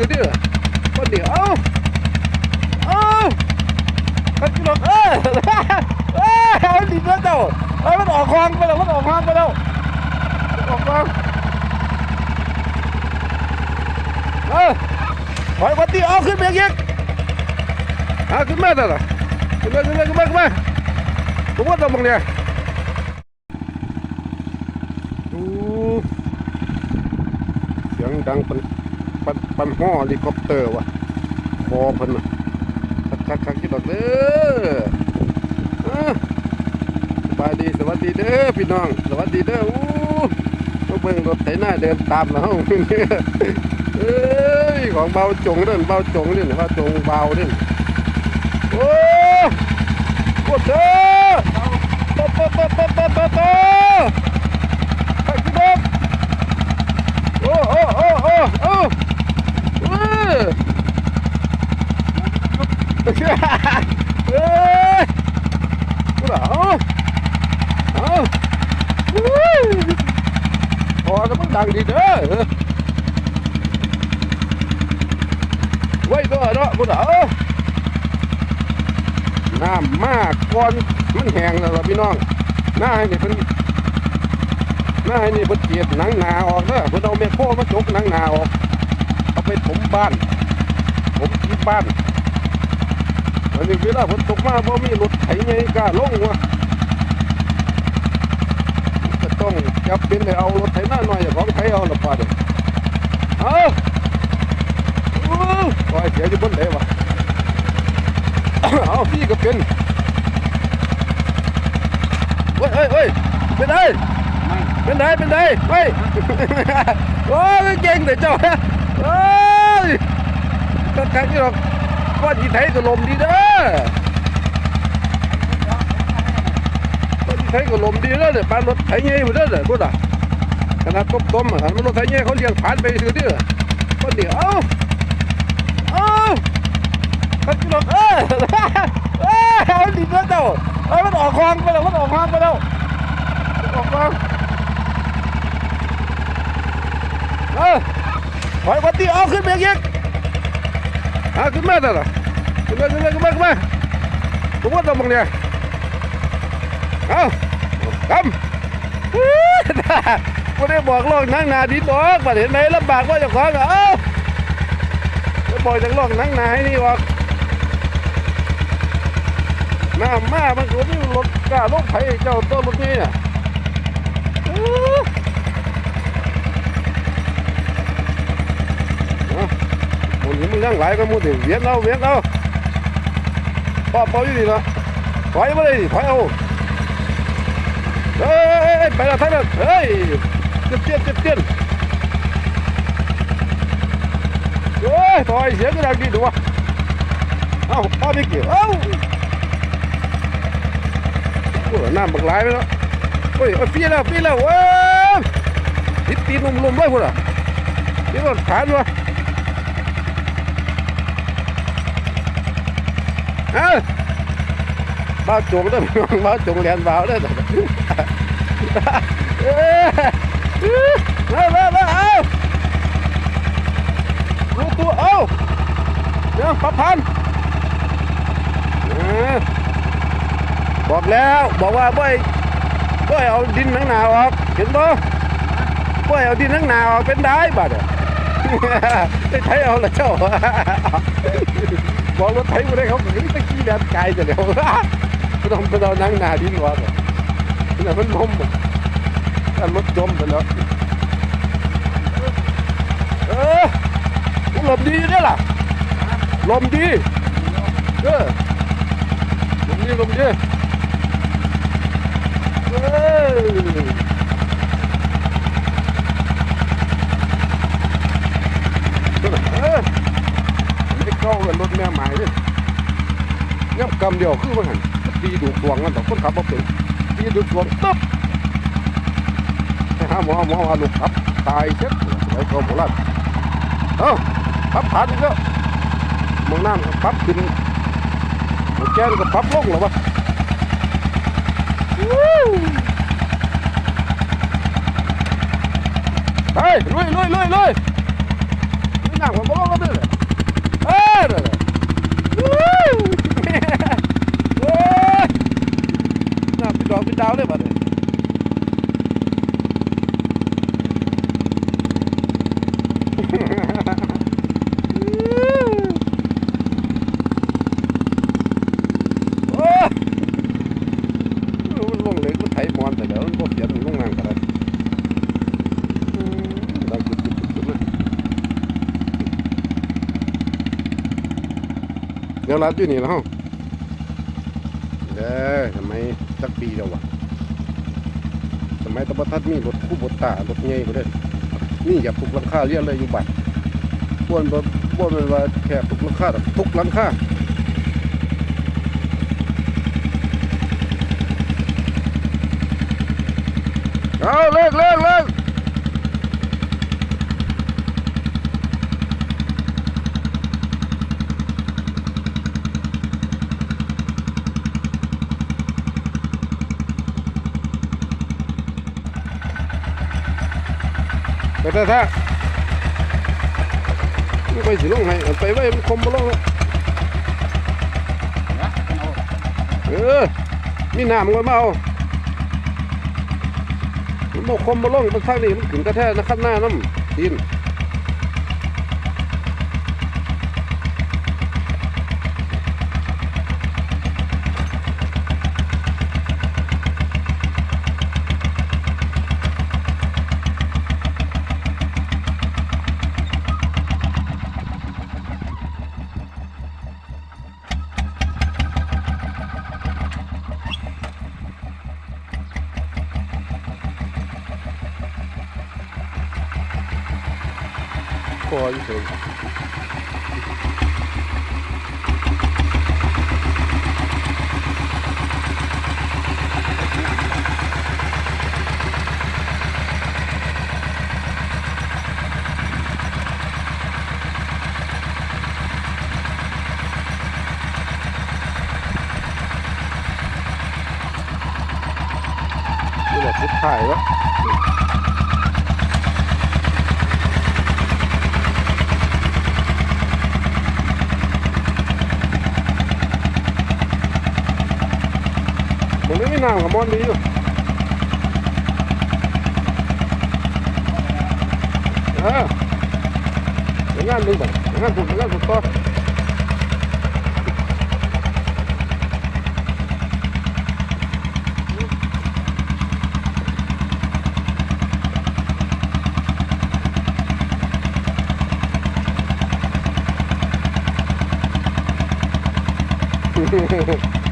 ซื้อเด้อคนเดียวเอ้าเอ้าขันกิโลเอ้ยเอ้ยเอาดิบแล้วเจ้าเอามันออกคลองไปันปันห่อลิคอปเตอร์วะคอเพิ่นคักคักคักที่ดอกเด้อสบายดีสวัสดีเด้อพี่น้อง สวัสดีเด้ออู้มาเบิ่งรถไถหน้าเดินตามแล้วเอ้ยของเบาจงเด้อเบาจงนี่นเบาจงเบาเด้อโอ้โคตรเด้อโตโตโตโตโตโตโตคักที่ดอก โอ้โอ้โอ้โอ้โอ้เออ เอ้ยกูเหรอเอาอุ้ยพอแล้วมันดังดีเด้อไว้ตัวเนาะกูเหรอน้ำมากก่อนมันแห้งแล้วล่ะพี่น้องหน้าให้นี่เป็นน้าให้นี่เพิ่นเกียดหนังหนาออกเด้อเพิ่นเอาแม่โคมาจกหนังหนาออกเอาไปถมบ้านผมที่บ้าน อันนี้เวลาฝนตกมาบ่มีรถไถใหญ่กล้าลงวะก็ต้องจับเป็นได้เอารถไถหน้าหน่อยอย่าของไถเอาละป่าเด้อเอาอู้คอยเสียอยู่บนไหนวะเอาพี่ก็เป็นเฮ้ยเฮ้ยเฮ้ยเป็นไงเป็นไงเป็นไงเฮ้ยโอ้ยเก่งแต่เจ้าโอ้ยก็ครั้งที่เราก้อนยีไทยก็ลมดีเด้อ ก้อนยีไทยก็ลมดีเด้อเนี่ยปานรถไถเงี้ยหมดเด้อเนี่ยพูดอะขนาดต้มต้มๆอะขนาดมันรถไถเงี้ยเขาเลี้ยงผ่านไปถือเด้อก้อนเดียวเอ้าเอ้าขันกิโลเอ้ยเอ้ยเอาดิบแล้วเจ้าเอามันออกคลองไปแล้วมันออกคลองไปแล้วออกคลองเออถอยวันที่เอาขึ้นไปอีกเอาขึ้นมาเถอะล่ะขึ้น มาขึ้นมาขึ้นมาขึ้นมาผมว่าต้องมองเนี่ยเอาทำอู้ได้บอกลอกนั่งนาดีบอกประเห็นไหนลำบากว่าจะของเหรอเอาจะบอกจากลอกนั่งนาให้นี่บอกน้ำมามันก็มีรถกล้าลงไผเจ้าตัวรถนี่อะอู้หมุนมึงยังไหลก็มุดดิเวียนเอาเวียนเอา ปอเป่าอยู่ดีนะถอยมาเลยดิถอยเอาเฮ้ยไปแล้วท่านเฮ้ยเจ็บเตี้ยนเจ็บเตี้ยนโอ้ยถอย เอ้าบ้าฟีแล้วฟีแล้วเว้ยติดตีนลุ่มๆไว้พุ่นอะนี่รถผ่านวะเอ้าบ้าจงเด้อพี่น้องบ้าจงเรียนบ้าเด้อเอ้ยมามามาเอาดูตัวเอาเดี๋ยวปะพันเออบอกแล้วบอกว่าบ่อยบ่อยเอาดินทั้งหนาออกเห็นบ่บ่อยเอาดินทั้งหนาออกเป็นได้บัดอได้ไทยเอาละเจ้า บอกรถไถมาได้เขาเหมือนตะกี้แดนไกลจะเดี๋ยวไม่ต้องไปเอานั่งหนาดินวะนี่แหละมันลมอะถ้ารถจมไปแล้วเออลมดีเนี่ยล่ะลมดีเออลมดีลมดีเอออ ไม่เข้ากับรถแม่หมายเลยย่ำกำเดียวคือว่าหันตีดูดวงกันต่อคนขับบ่เป็นตีดูดวงตึ๊บไปหาหมอหมอว่าลูกขับ ตายเช็ดไว้ก็โบราณเอ้าขับผ่านอีกแล้วมองน้ำก็ขับขึ้นมองแก้วก็ขับลงหรอวะวู้ไปลุยลุยลุยลุยไม่นั่งผมบ่ลง ดี๋ยวรัดอยู่นี่แล้วเด้อทำไมสักปีแล้ววะทำไมตะบัทัดมีรถคู่บดตารถใหญ่ก็ได้นี่อย่าปลุกลังค่าเรียนเลยอยู่บัดบ้วนบ่บ้วนมันว่าแค่ปลุกลังค่าทุกลังค่าเลิกเลิกเลิก ไปซะซะไม่ไปสิลงให้เอาไปไว้มันคมบ่ลงแล้วเออมีน้ำก็มาเอามันบ่คมบ่ลงมันทางนี้มันขึ้นกระแทกนะข้างหน้าน้ำดิน ผมไม่มีน้ำกับมอนดีอยู่เออเดี๋ยวงานดึงไปเดี๋ยวงานสุดเดี๋ยวงานสุดต่อ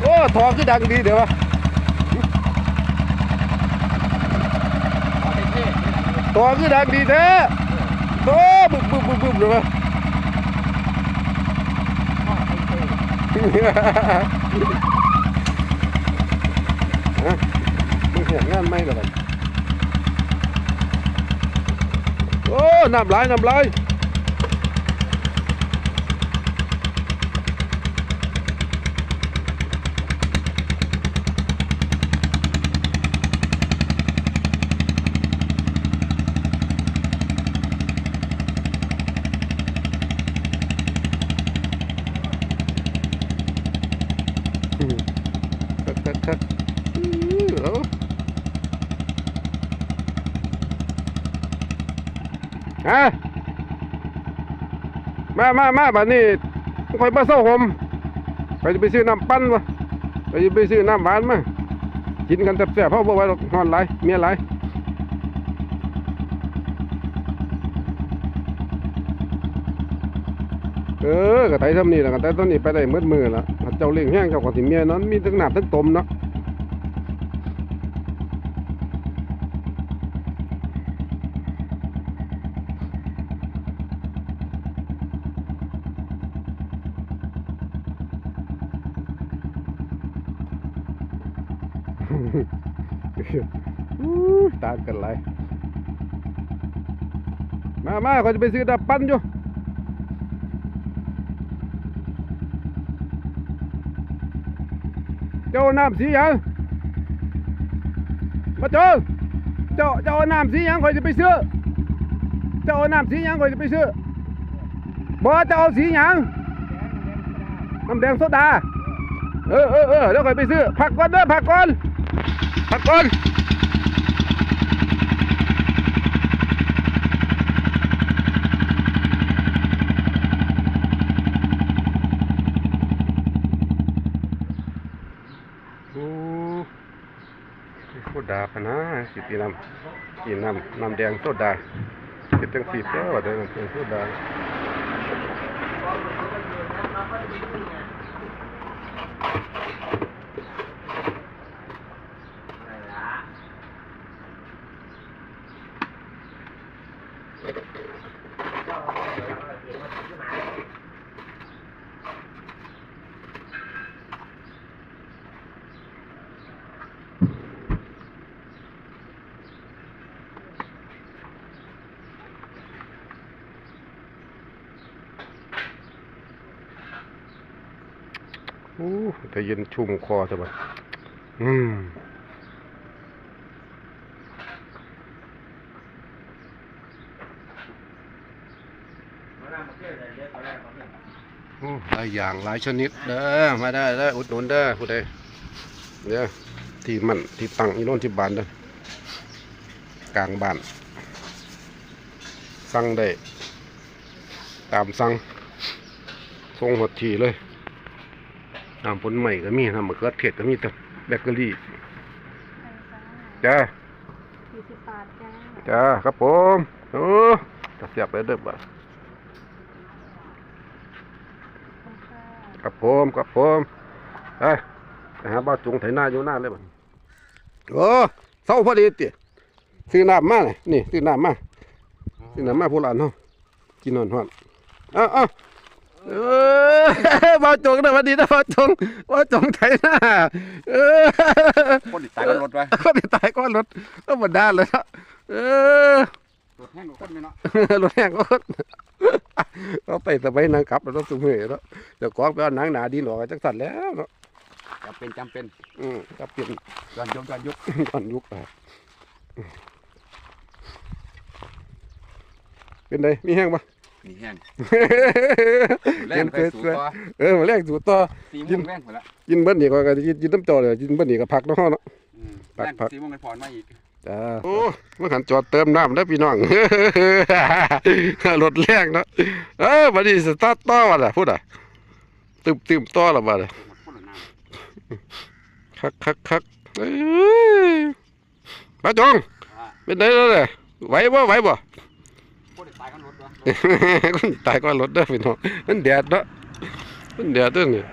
โอ้ทอคือดังดีเดี๋ยววะ ตัวคือดังดีแท้โตบึบบึบบึบบึบเลยวะฮะมึงเห็นงานไหมล่ะบัดโอ้น้ำลายน้ำลายคักคักคักอื้อเอาฮะ มามามาบัดนี้คอยมาเศร้าผมไปจะไปซื้อน้ำปั้นวะไปจะไปซื้อน้ำหวานมากินกันแซ่บๆเพราะบ่ไว่าหรอกนอนหลเมียหลเออกระไตทำนี่แหละกระไตต้นนี้ไปได้เมืดมือละถ้าเจ้าเลี้ยงแห้งเจ้าก็สิเมียนั้นมีทั้งหนาบทั้งตมเนาะ อู้ มกันไรมามาเขาจะไปซื้อดับปั้นอยู่เจ้าน้ำสียังมาเจอเจ้าเจ้าน้ำสียังคอยจะไปซื้อ เจ้าน้ำสียังคอยจะไปซื้อบ่เจ้าสียังน้ำแดงโซดา เออเออเออแล้วคอยไปซื้อผักก่อนเด้อผักก่อนผักก่อน โอ้โซ ดาพนะสิตีน้ำกินน้ำน้ำแดงโซดาเก็บจังสีเด้อว่าเด้อน้ำแดงโซดา โอ้ แต่เย็นชุ่มคอจังวะอืมหลายอย่างหลายชนิดเด้อมาได้เด้อุดหนุนเด้อผู้ใดเด้อที่มันที่ตั้งอีโน่นที่บ้านเด้อกลางบ้านสั่งได้ ตามสั่งส่งหดทีเลย น้ำผลใหม่ก็มีน้ำมะเขือเทศก็มีแต่แบเกอรี่จ้าสี่สิบบาทจ้าจ้าครับผมโอ้กระเสียบเลยเด้อบ่าขอบคุณค่ะครับผมครับผมไปไปหาบ้าวจุงไถนาอยู่หน้าเลยบ่โอ้เศร้าพอดีติซื้อน้ำมาเลยนี่ซื้อน้ำมาซื้อน้ำมาผู้หลานเนาะกินนอนฮอดเอ้าเอ้า เออบ้าวจงนะวันดีนะบ้าวจงบ้าวจงไถนาเออคนติดตายก็รถไว้คนที่ตายก็รถก็บดาเลยนะเออรถแห้งรถคนไม่เนาะรถแห้งก็เราไปสบายนั่งขับรถสุเมย์แล้วเดี๋ยวกองไปเอาหนังหนาดีหนอจักสันแล้วเนาะจำเป็นจำเป็น อืมก็เปลี่ยนย้อนยุกย้อนยุกตอนยุคอะเป็นไงมีแห้งปะ นี่แห้งเย็นไปเฟ้ยสู่เฟ้ยต่อเออมาแรกสู่ต่อสี่โมงแรงหมดละกินเบิ้ลนี่ก็กินกินน้ำจอเลยกินเบิ้ลนี่ก็พักเนาะเนาะอืมพักแรงพักสี่โมงกันพรมาอีกจ้าโอ้มาขันจอดเติมน้ำได้อพี่น้องรถแรงเนาะเออบัดนี้สตาร์ทต่อวะล่ะพูดอะตึมตึมต่อละบัดน่ะหมดคนละน้คักคักคักเอ้ยป้าจงำอ่าเป็นไงแล้วเนี่ยไหวบ่ไหวบ่ คนตายก็รถเด้อพี่น้องนั่นแดดเนาะนั่นแดดเด้อเนี่ย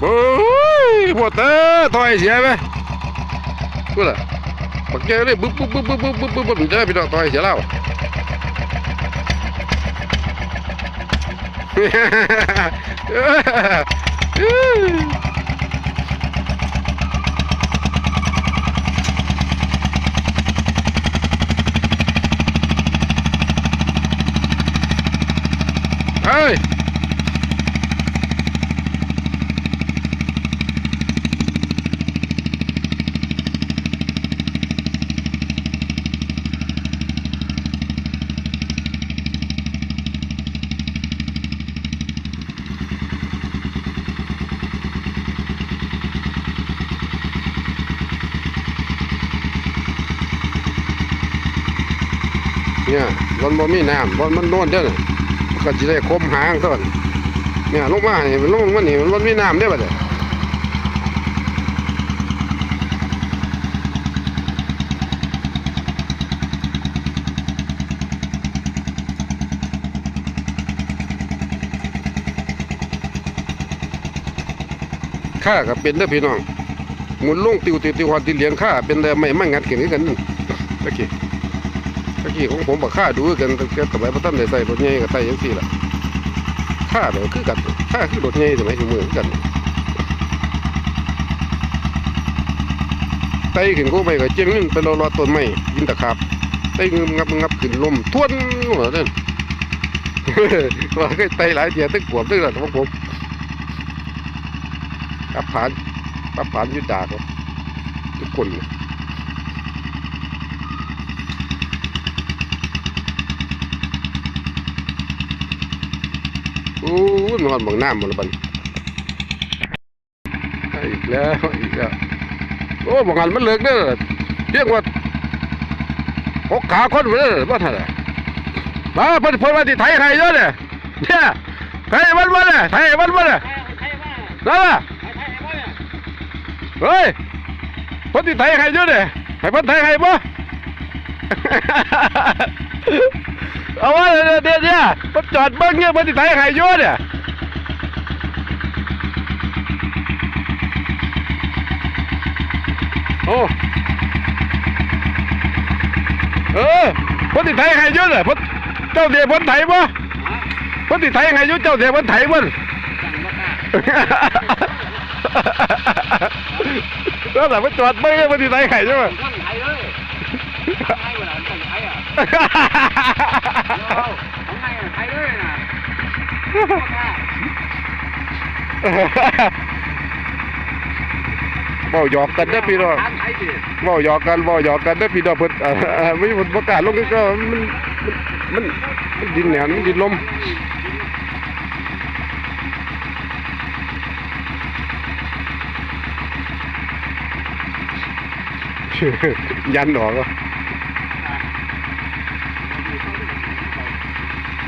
โอ้ยปวดเต้ถอยเสียไหมกูล่ะปักเจอเลยบึ๊บบึ๊บบึ๊บบึ๊บบึ๊บบึ๊บบึ๊บเด้อพี่น้องถอยเสียแล้วเฮ้ มันบ่มีน้ำมันมันโน่นเด้อน่ะมันก็สิได้คมหางต้นเนี่ยลงมานี่มันลงมานี่มันบ่มีน้ำเด้อบัดนี้ข้าก็เป็นเด้อพี่น้องหมุนลงติวติวติวหันติเลียงข้าเป็นแต่ไม่มางัดเก่งกันนี่ตะกี้ กี้ของผมบักค่าดูกันแต่สมัยพระท่านได้ใส่รถใหญ่กับใส่ยังสี่ละค่าเดี๋ยคือกันค่าคือรถใหญ่สมัยถึงมือคือกันไต่ขึ้นก็ไปกับเจียงนึงไปรอรอต้นไม้ยินตะขาบไต่งึมงับงับขึ้นลมทวนหัวนั่นว่าเคยไต่หลายเทียตึกขวบตึกระของผมกับผ่านกับผ่านยุดดาครับทุกคนเลย อ้ยนอนบังน้ำหมดและบันอีกแล้วอีกแล้วโอ้บางอันมันเลิกเด้อเพียงว่าหกขาคนไปเด้อว่าท่านน่ะมาเพิ่นเพิ่นว่าที่ไทยใครเยอะเนี่ยเนี่ยไทยมันมาเนี่ยไทยมันมาเนี่ยนั่นล่ะเฮ้ยเพิ่นที่ไทยใครเยอะเนี่ยให้เพิ่นไทยใครบ่ เอาว่าเดี๋ยวเดี๋ยวเนี่ยมันจอดเบิ้งเนี่ยมันติดไทยไข่ยั่วเนี่ยโอ้เออพ้นติดไทยไข่ยั่วเนี่ยพ้นเจ้าเดียพ้นไทยบ่พ้นติดไทยไข่ยั่วเจ้าเดียพ้นไทยบ่แล้วแต่มันจอดเบิ้งเนี่ยมันติดไทยไข่ยั่วคนไทยเลยไทยเลย ของไงไทยเลยนะเว้าหยอกกันเด้อพี่น้องไทยดิเว้าหยอกกันเว้าหยอกกันเด้อพี่น้องเพิ่นเอ่อไม่ผลประกาศลงก็ก็มันมันมันดินแหนมมันดินลม ยันออกอะเออเอาเร็วขาโน่นไงดอกตัวของไงอะ